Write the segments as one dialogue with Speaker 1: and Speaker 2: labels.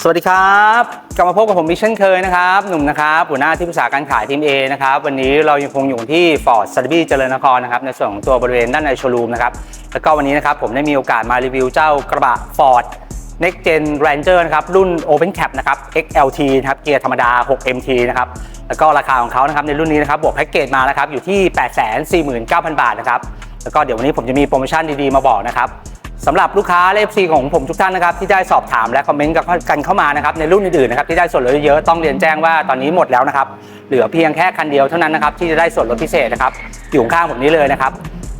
Speaker 1: สวัสดีครับกลับมาพบกับผมมิชเช่นเคยนะครับหนุ่มนะครับหัวหน้าที่ปรึกษาการขายทีม A นะครับวันนี้เรายังคงอยู่ที่ Ford s u t h e r b y เจริญนครนะครับในส่วนของตัวบริเวณด้านในโชว์รูมนะครับแล้วก็วันนี้นะครับผมได้มีโอกาสมารีวิวเจ้ากระบะ Ford Next Gen Ranger นะครับรุ่น Open Cap นะครับ XLT นะครับเกียร์ธรรมดา 6MT นะครับแล้วก็ราคาของเขานะครับในรุ่นนี้นะครับบวกแพ็กเกจมานะครับอยู่ที่ 849,000 บาทนะครับแล้วก็เดี๋ยววันนี้ผมจะมีโปรโมชั่นดีๆมาบอกนะครับ สำหรับลูกค้าและ FC ของผมทุกท่านนะครับที่ได้สอบถามและคอมเมนต์กันเข้ามานะครับในรุ่นอื่นๆนะครับที่ได้ส่วนลดเยอะๆต้องเรียนแจ้งว่าตอนนี้หมดแล้วนะครับเหลือเพียงแค่คันเดียวเท่านั้นนะครับที่จะได้ส่วนลดพิเศษนะครับอยู่ข้างผมนี้เลยนะครับ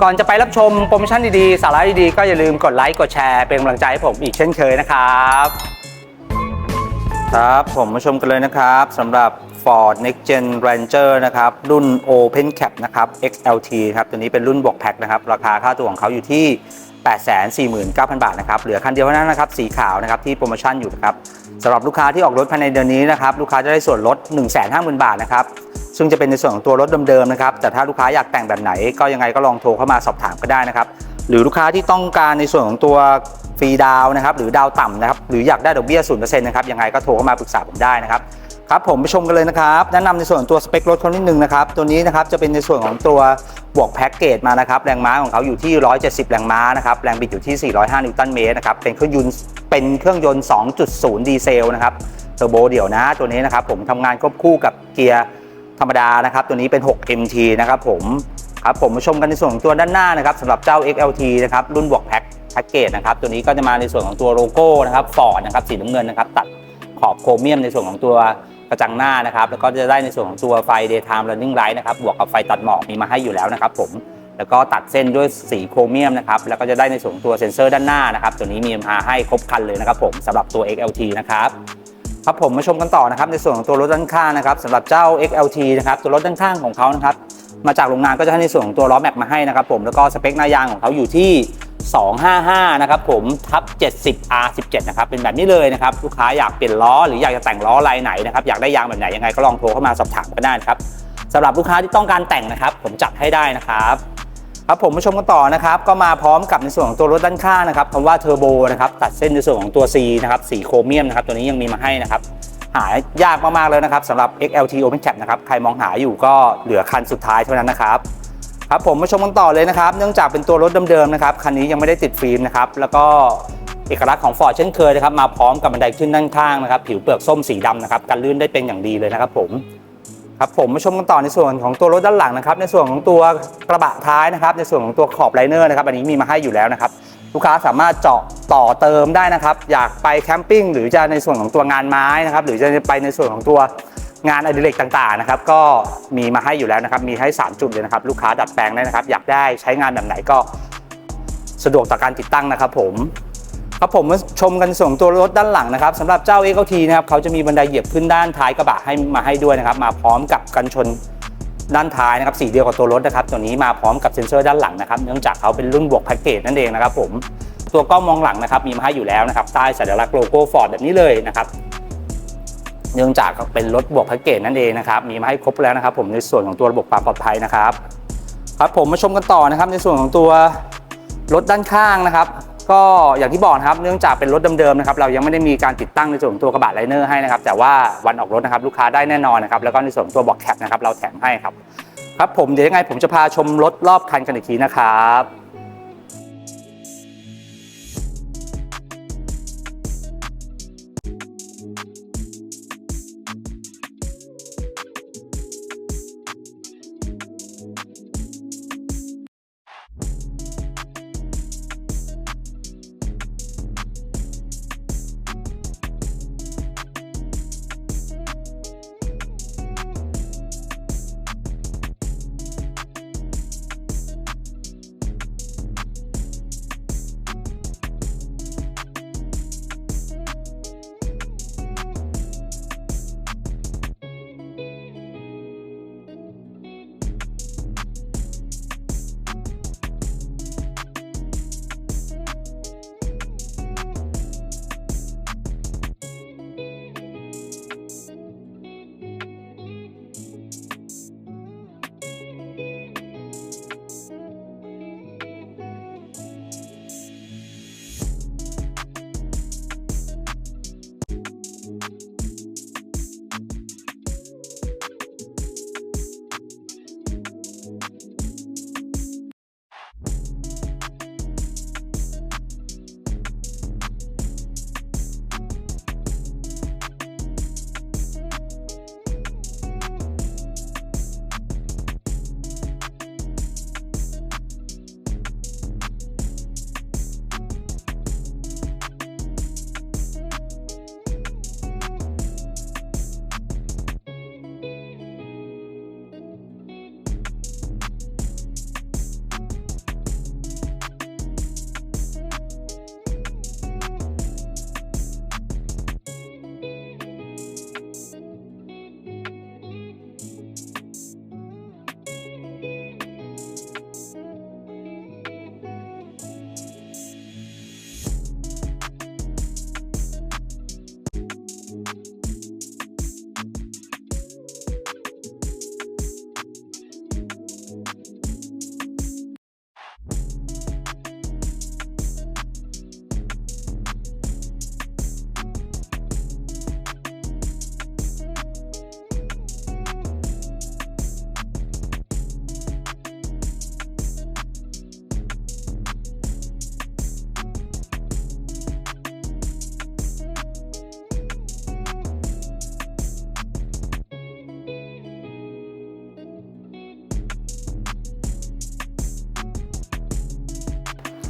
Speaker 1: ก่อนจะไปรับชมโปรโมชั่นดีๆ สาระดีๆ ก็อย่าลืมกดไลค์กดแชร์เป็นกำลังใจให้ผมอีกเช่นเคยนะครับครับผมมาชมกันเลยนะครับสำหรับ Ford Next Gen Ranger นะครับรุ่น Open Cap นะครับ XLT ครับตัวนี้เป็นรุ่นบวกแพ็คนะครับราคาค่าตัวของเขาอยู่ที่ 849,000 บาทนะครับเหลือคันเดียวเท่านั้นนะครับสีขาวนะครับที่โปรโมชั่นอยู่นะครับสำหรับลูกค้าที่ออกรถภายในเดือนนี้นะครับลูกค้าจะได้ส่วนลด 150,000 บาทนะครับซึ่งจะเป็นในส่วนของตัวรถเดิมๆนะครับแต่ถ้าลูกค้าอยากแต่งแบบไหน ก็ยังไงก็ลองโทรเข้ามาสอบถามก็ได้นะครับหรือลูกค้าที่ต้องการในส่วนของตัวฟรีดาวนะครับหรือดาวต่ำนะครับหรืออยากได้ดอกเบี้ย0%นะครับยังไงก็โทรเข้ามาปรึกษาผมได้นะครับ ครับผมไปชมกันเลยนะครับ แนะนำในส่วนตัวสเปครถเขานิดนึงนะครับ ตัวนี้นะครับจะเป็นในส่วนของตัวบวกแพ็กเกจมานะครับ แรงม้าของเขาอยู่ที่ 170 แรงม้านะครับ แรงบิดอยู่ที่ 405 นิวตันเมตรนะครับ เป็นเครื่องยนต์เป็นเครื่องยนต์ 2.0 ดีเซลนะครับเทอร์โบเดี่ยวนะ ตัวนี้นะครับผมทำงานควบคู่กับเกียร์ธรรมดานะครับ ตัวนี้เป็น 6 MT นะครับผมครับผมมาชมกันในส่วนของตัวด้านหน้านะครับสำหรับเจ้า XLT นะครับรุ่นบวกแพ็กแพ็กเกจนะครับตัวนี้ก็จะมาในส่วนของตัวโลโก้นะครับฟอร์ดนะครับสีน้ำเงินนะครับตัดขอบโครเมียมในส่วนของตัว กระจังหน้านะครับแล้วก็จะได้ในส่วนของตัวไฟ daytime running light นะครับบวกกับไฟตัดหมอกมีมาให้อยู่แล้วนะครับผมแล้วก็ตัดเส้นด้วยสีโครเมียมนะครับแล้วก็จะได้ในส่วนของตัวเซ็นเซอร์ด้านหน้านะครับตัวนี้มีมาให้ครบคันเลยนะครับผมสำหรับตัว XLT นะครับครับผมมาชมกันต่อนะครับในส่วนของตัวรถด้านข้างนะครับสำหรับเจ้า XLT นะครับตัวรถด้านข้างของเขานะครับมาจากโรงงานก็จะให้ในส่วนของตัวล้อแม็กมาให้นะครับผมแล้วก็สเปคหน้ายางของเขาอยู่ที่ 255 นะครับผมทับ 70 R17 นะครับเป็นแบบนี้เลยนะครับลูกค้าอยากเปลี่ยนล้อหรืออยากจะแต่งล้อลายไหนนะครับอยากได้ยางแบบไหนยังไงก็ลองโทรเข้ามาสอบถามกันได้นะครับสำหรับลูกค้าที่ต้องการแต่งนะครับ ผมจัดให้ได้นะครับครับผมมาชมกันต่อนะครับก็มาพร้อมกับในส่วนของตัวรถด้านข้างนะครับคำว่าเทอร์โบนะครับตัดเส้นในส่วนของตัว C นะครับสีโครเมียมนะครับตัวนี้ยังมีมาให้นะครับหายากมากๆเลยนะครับสำหรับ XLT Open Cap นะครับใครมองหาอยู่ก็เหลือคันสุดท้ายเท่านั้นนะครับ ครับผมมาชมกันต่อเลยนะครับ เนื่องจากเป็นตัวรถเดิมๆนะครับคันนี้ยังไม่ได้ติดฟิล์มนะครับแล้วก็เอกลักษณ์ของ Ford เช่นเคยนะครับมาพร้อมกับบันไดขึ้นด้านข้างนะครับผิวเปลือกส้มสีดำนะครับกันลื่นได้เป็นอย่างดีเลยนะครับผมครับผมมาชมกันต่อในส่วนของตัวรถด้านหลังนะครับในส่วนของตัวกระบะท้ายนะครับในส่วนของตัวขอบไลเนอร์นะครับอันนี้มีมาให้อยู่แล้วนะครับลูกค้าสามารถเจาะต่อเติมได้นะครับ อยากไปแคมปิ้งหรือจะในส่วนของตัวงานไม้นะครับหรือจะไปในส่วนของตัว งานอดิเรกต่างๆนะครับก็มีมาให้อยู่แล้วนะครับมีให้ 3 จุดเลยนะครับลูกค้าดัดแปลงได้นะครับ อยากได้ใช้งานแบบไหนก็สะดวกต่อการติดตั้งนะครับผมครับผมมาชมกันส่งตัวรถด้านหลังนะครับสำหรับเจ้า XLT นะครับเขาจะมีบันไดเหยียบขึ้นด้านท้ายกระบะให้มาให้ด้วยนะครับ มาพร้อมกับกันชนด้านท้ายนะครับสีเดียวกับตัวรถนะครับ ตัวนี้มาพร้อมกับเซ็นเซอร์ด้านหลังนะครับ เนื่องจากเขาเป็นรุ่นบวกแพ็กเกจนั่นเองนะครับผมตัวกล้องมองหลังนะครับมีมาให้อยู่แล้วนะครับใต้สัญลักษณ์โลโก้ฟอร์ดแบบนี้เลยนะครับ เนื่องจากเป็นรถบวกแพ็กเกจนั่นเองนะครับมีมาให้ครบแล้วนะครับ ผมในส่วนของตัวระบบความปลอดภัยนะครับครับผมมาชมกันต่อนะครับ ในส่วนของตัวรถด้านข้างนะครับ ก็อย่างที่บอกนะครับเนื่องจากเป็นรถเดิมๆนะครับเรายังไม่ได้มีการติดตั้งในส่วนของตัวกระบะไลเนอร์ให้นะครับแต่ว่าวันออกรถนะครับลูกค้าได้แน่นอนนะครับแล้วก็ในส่วนตัวบอกแคปนะครับเราแถมให้ครับครับผมเดี๋ยวยังไงผมจะพาชมรถรอบคันกันอีกทีนะครับ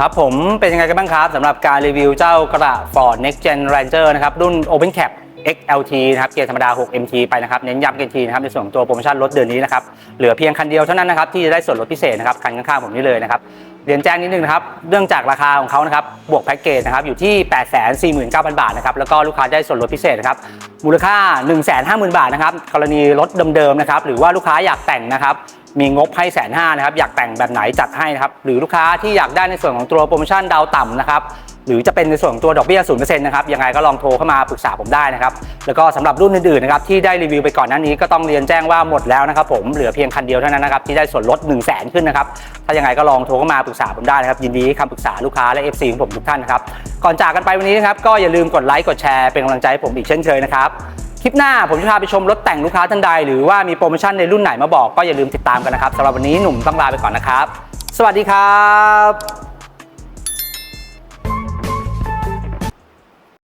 Speaker 1: ครับผมเป็นยังไงกันบ้างครับสำหรับการรีวิวเจ้ากระบะ Ford Next Gen Ranger นะครับ รุ่น Open Cap XLT นะครับ เกียร์ธรรมดา 6 MT ไปนะครับ เน้นย้ำกันทีนะครับ ในส่วนของตัวโปรโมชั่นลดเดือนนี้นะครับ เหลือเพียงคันเดียวเท่านั้นนะครับ ที่จะได้ส่วนลดพิเศษนะครับ คันข้างๆผมนี่เลยนะครับ เรียนแจ้งนิดนึงนะครับเนื่องจากราคาของเขานะครับ บวกแพ็กเกจนะครับ อยู่ที่ 849,000 บาทนะครับ แล้วก็ลูกค้าได้ส่วนลดพิเศษนะครับ มูลค่า 150,000 บาทนะครับ กรณีรถเดิมๆนะครับ หรือว่าลูกค้าอยากแต่งนะครับ มีงบให้แสนห้านะครับอยากแต่งแบบไหนจัดให้นะครับหรือลูกค้าที่อยากได้ในส่วนของตัวโปรโมชั่นดาวต่ำนะครับหรือจะเป็นในส่วนของตัวดอกเบี้ย0%นนะครับยังไงก็ลองโทรเข้ามาปรึกษาผมได้นะครับแล้วก็สำหรับรุ่นอื่นๆนะครับที่ได้รีวิวไปก่อนหน้านี้ก็ต้องเรียนแจ้งว่าหมดแล้วนะครับผมเหลือเพียงคันเดียวเท่านั้นนะครับที่ได้ส่วนลด 1 0 0 0 0แสนขึ้นนะครับถ้ายังไงก็ลองโทรเข้ามาปรึกษาผมได้นะครับยินดีคำปรึกษาลูกค้าและ FC ของผมทุกท่านนะครับก่อนจากกันไปวันนี้นะครับก็อย่าลืมกดไลค์กดแชร์เป็นกำลังใจให้ผมอีกเช่นเคยนะครับ คลิปหน้าผมจะพาไปชมรถแต่งลูกค้าท่านใด หรือว่ามีโปรโมชั่นในรุ่นไหนมาบอกก็อย่าลืมติดตามกันนะครับสำหรับวันนี้หนุ่มต้องลาไปก่อนนะครับ สวัสดีครับ